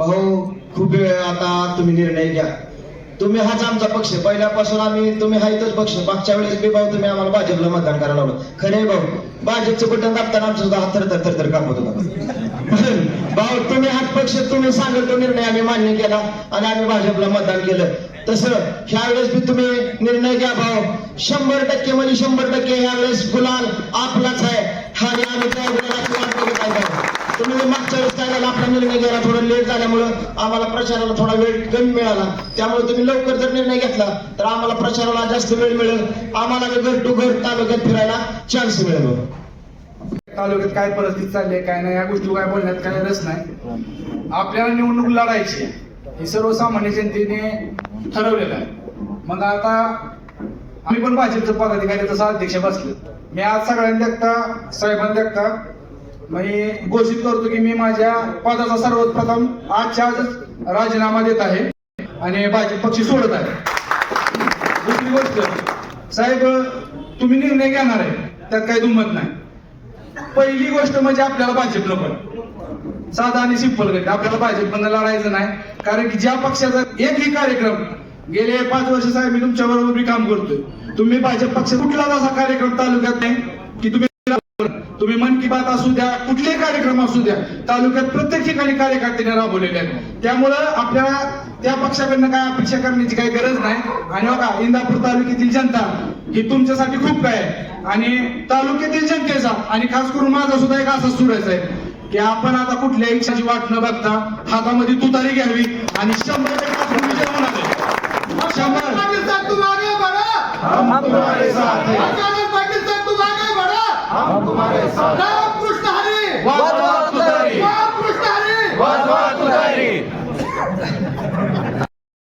भाऊ खूप वेळ आता तुम्ही निर्णय घ्या. तुम्ही हाच आमचा पक्ष. पहिल्यापासून आम्ही तुम्ही हा इथंच पक्ष. मागच्या वेळेस बी भाऊ तुम्ही आम्हाला भाजपला मतदान करायला लावलं. खरे भाऊ भाजपचं बटन दाबताना आमचं सुद्धा हात थरथर थरथर कापत होता भाऊ तुम्ही हा पक्ष तुम्ही सांगत तो निर्णय आम्ही मान्य केला आणि आम्ही भाजपला मतदान केलं. तसं ह्या वेळेस बी तुम्ही निर्णय घ्या भाऊ. शंभर टक्के म्हणजे शंभर टक्के ह्या वेळेस गुलाल आपलाच आहे. आणि आम्ही त्या लेट झाल्यामुळं आम्हाला प्रचाराला थोडा वेळ कमी मिळाला. त्यामुळे तुम्ही लवकर जर निर्णय घेतला तर आम्हाला प्रचाराला जास्त वेळ मिळेल. आम्हाला घर टू घर तालुक्यात फिरायला चान्स मिळेल हो. तालुक्यात काय परिस्थिती चालली आहे काय नाही या गोष्टी काय बोलण्यात काय रस नाही. आपल्याला निवडणूक लढायची हे सर्वसामान्य जनतेने ठरवलेलं आहे. मग आता आम्ही पण भाजपचं पदाधिकारी तसा अध्यक्ष बसले. मी आज सगळ्यांनी देखता साहेबांनी देखता मी घोषित करतो की मी माझ्या पदाचा सर्वप्रथम आजच्या आजच राजीनामा देत आहे आणि भाजप पक्ष सोडत आहे. दुसरी गोष्ट साहेब तुम्ही निर्णय घेणार आहे त्यात काही दुमत नाही. पहिली गोष्ट म्हणजे आपल्याला भाजप नको साधा आणि सिंपल गट आपल्याला भाजपनं लढायचं नाही. कारण की ज्या पक्षाचा एकही कार्यक्रम गेले पाच वर्ष साहेब मी तुमच्या बरोबर मी काम करतोय. तुम्ही भाजप पक्ष कुठलाच असा कार्यक्रम तालुक्यात नाही की तुम्ही तुम्ही मन की बात असू द्या कुठलेही कार्यक्रम असू द्या तालुक्यात प्रत्येक ठिकाणी कार्यकर्त्यांनी राबवलेले आहेत. त्यामुळं आपल्याला त्या पक्षाकडनं काय अपेक्षा करण्याची काही गरज नाही. आणि बघा इंदापूर तालुक्यातील जनता ही तुमच्यासाठी खूप काय आणि तालुक्यातील जनतेचा आणि खास करून माझा सुद्धा एक असा सुरायचा आहे की आपण आता कुठल्याही इच्छाची वाट न बघता हातामध्ये तुतारी घ्यावी आणि शंभर टक्के. शंभर. हम तुम्हारे साथ। राम कृष्ण हरी। वाद वाद तुधारी राम कृष्ण हरी। वाद वाद तुधारी